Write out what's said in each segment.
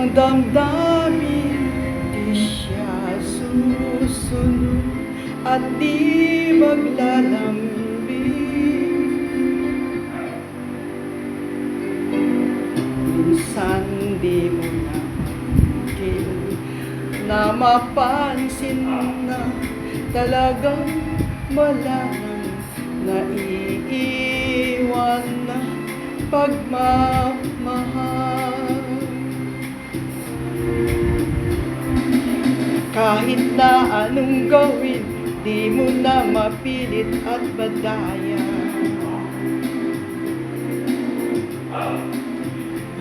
ng damdamin Di siya susunod at di maglalambing Minsan di mo na na mapansin na talagang wala nang naiiwan na pagmamahal Kahit na anong gawin, di mo na mapilit at badaya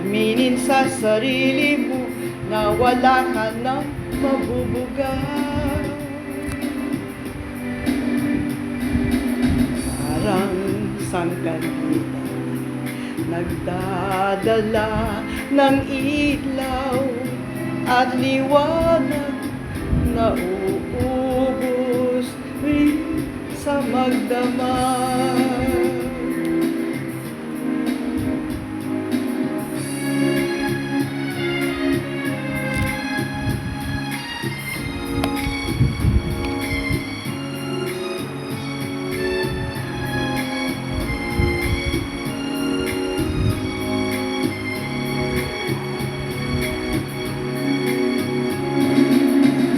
Aminin sa sarili mo na wala ka nang mabubuga Parang sangkandila Nagdadala ng ilaw at liwanag na uubos rin sa magdamag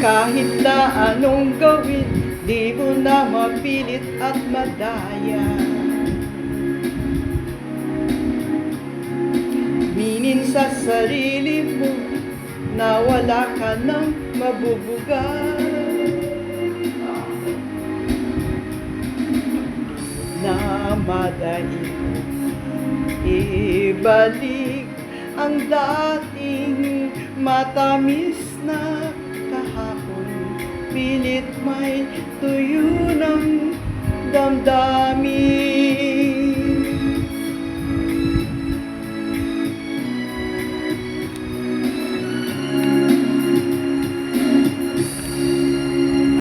Kahit na anong gawin, di mo na mapilit at madaya. Minin sa sarili mo na wala ka nang mabubuga. Na madaig ibalik ang dating matamis na Pilit may tuyo ng damdamin